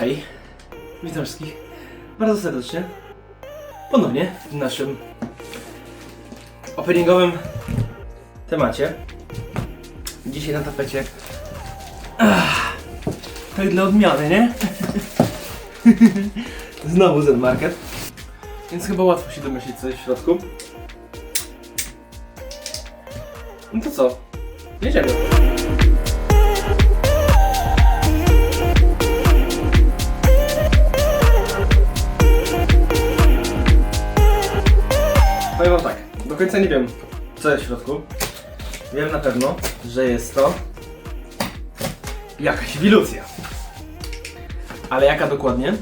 hej, witam wszystkich bardzo serdecznie ponownie w naszym openingowym temacie. Dzisiaj na tapecie Ach, tak dla odmiany, nie? Znowu Zen Market. Więc chyba łatwo się domyślić co jest w środku. No to co? Jedziemy. Końca nie wiem co jest w środku. Wiem na pewno, że jest to jakaś wilucja. Ale jaka dokładnie?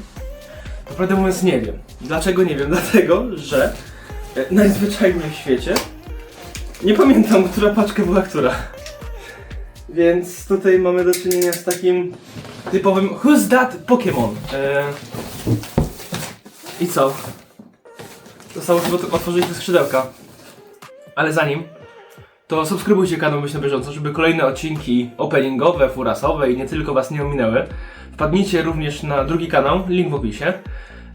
To mówiąc nie wiem. Dlaczego nie wiem? Dlatego, że e, najzwyczajniej w świecie nie pamiętam, która paczka była która. Więc tutaj mamy do czynienia z takim typowym Who's that Pokémon? E... I co? Zostało tylko otworzyć te skrzydełka. Ale zanim, to subskrybujcie kanał Myśl na bieżąco, żeby kolejne odcinki openingowe, furasowe i nie tylko Was nie ominęły. Wpadnijcie również na drugi kanał, link w opisie.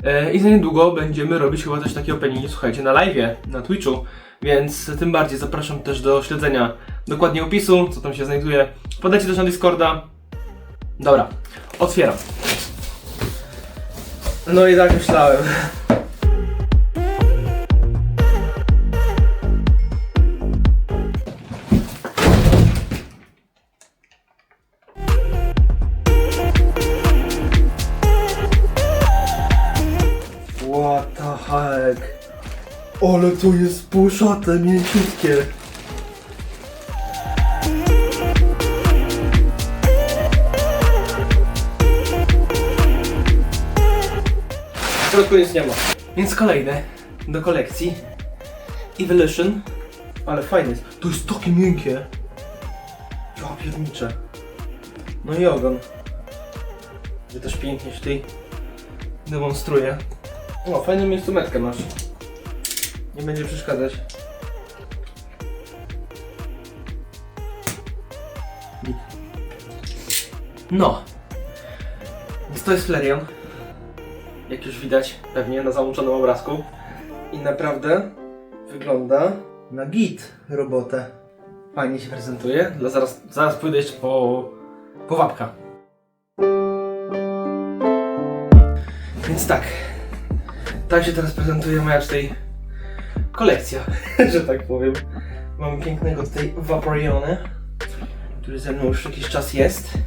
E, I za niedługo będziemy robić chyba też takie openingi, słuchajcie, na live, na Twitchu. Więc tym bardziej zapraszam też do śledzenia dokładnie opisu, co tam się znajduje. Podajcie też na Discorda. Dobra, otwieram. No i tak myślałem. Ale to jest puszate, mięciutkie. W środku nic nie ma. Więc kolejne do kolekcji. Evolution. Ale fajne jest. To jest takie miękkie. Ja piernicze. No i ogon. Że też pięknie się tutaj demonstruje. O, fajną instrumentkę masz. Nie będzie przeszkadzać. No. Więc to jest Flareon. Jak już widać pewnie na załączonym obrazku. I naprawdę wygląda na git robotę. Fajnie się prezentuje. Dla zaraz, zaraz pójdę jeszcze po, po wapka. Więc tak. Tak się teraz prezentuje moja tutaj kolekcja, że tak powiem. Mamy pięknego tutaj Vaporeona, który ze mną już jakiś czas jest.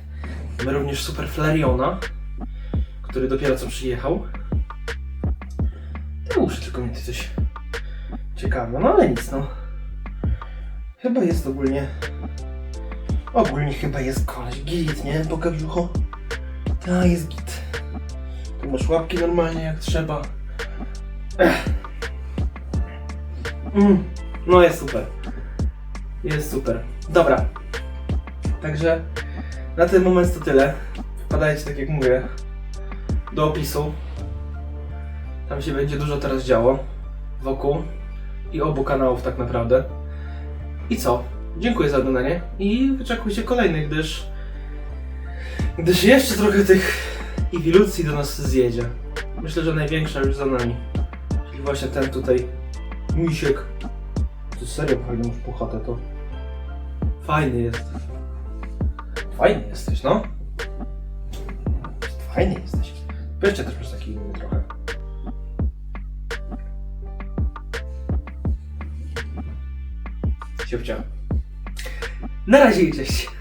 Mamy również Super Flariona, który dopiero co przyjechał. Ja muszę tylko mieć coś ciekawego, no ale nic no. Chyba jest ogólnie... Ogólnie chyba jest koleś git, nie? Boka brzucho. Ta, jest git. Tu masz łapki normalnie jak trzeba. Mm, no jest super. Jest super. Dobra. Także na ten moment to tyle. Wpadajcie, tak jak mówię, do opisu. Tam się będzie dużo teraz działo. Wokół i obu kanałów tak naprawdę. I co? Dziękuję za oglądanie i wyczekujcie kolejnych, gdyż gdyż jeszcze trochę tych iwilucji do nas zjedzie. Myślę, że największa już za nami. Czyli właśnie ten tutaj misiek. Ty serio fajny masz puchatę to. Fajny jest. Fajny jesteś, no. Fajny jesteś. Weźcie też masz taki inny trochę. Siopcia. Na razie i cześć.